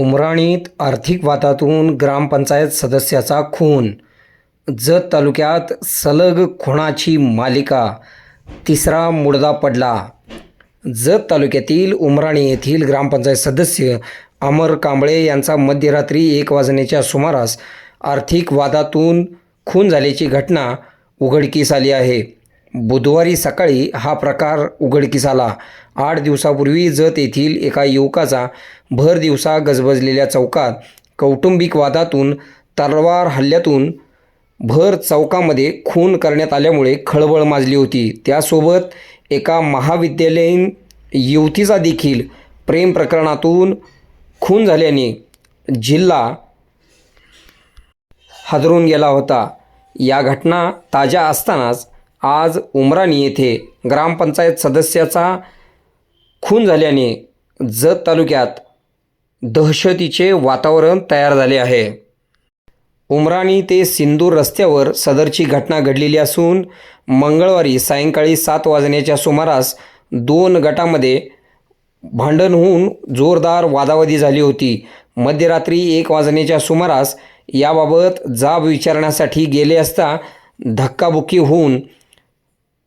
उमराणीत आर्थिक वादातून ग्रामपंचायत सदस्याचा खून जत तालुक्यात सलग खुणाची मालिका तिसरा मुडदा पडला. जत तालुक्यातील उमराणी येथील ग्रामपंचायत सदस्य अमर कांबळे यांचा मध्यरात्री एक वाजण्याच्या सुमारास आर्थिक वादातून खून झाल्याची घटना उघडकीस आली आहे. बुधवारी सकाळी हा प्रकार उघडकीस आला आठ दिवसापूर्वी जत येथील एका युवकाचा भर दिवसा गजबजलेल्या चौकात कौटुंबिक वादातून तलवार हल्ल्यातून भर चौकामध्ये खून करण्यात आल्यामुळे खळबळ माजली होती. त्यासोबत एका महाविद्यालयीन युवतीचा देखील प्रेम प्रकरणातून खून झाल्याने जिल्हा हादरून गेला होता. या घटना ताज्या असतानाच आज उमराणी येथे ग्रामपंचायत सदस्याचा खून झाल्याने जत तालुक्यात दहशतीचे वातावरण तयार झाले आहे. उमराणी ते सिंदूर रस्त्यावर सदरची घटना घडलेली असून मंगळवारी सायंकाळी सात वाजण्याच्या सुमारास दोन गटामध्ये भांडण होऊन जोरदार वादावादी झाली होती. मध्यरात्री एक वाजण्याच्या सुमारास याबाबत जाब विचारण्यासाठी गेले असता धक्काबुक्की होऊन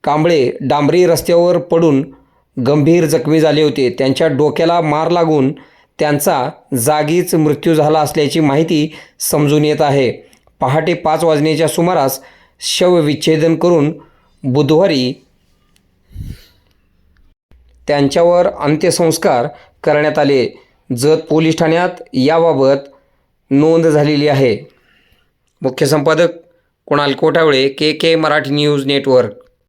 कांबळे डांबरी रस्त्यावर पडून गंभीर जखमी झाले होते. त्यांच्या डोक्याला मार लागून त्यांचा जागीच मृत्यू झाला असल्याची माहिती समजून येत आहे. पहाटे पाच वाजण्याच्या सुमारास शवविच्छेदन करून बुधवारी त्यांच्यावर अंत्यसंस्कार करण्यात आले. जत पोलीस ठाण्यात याबाबत नोंद झालेली आहे. मुख्य संपादक Kunal Kothavale K K Marathi news network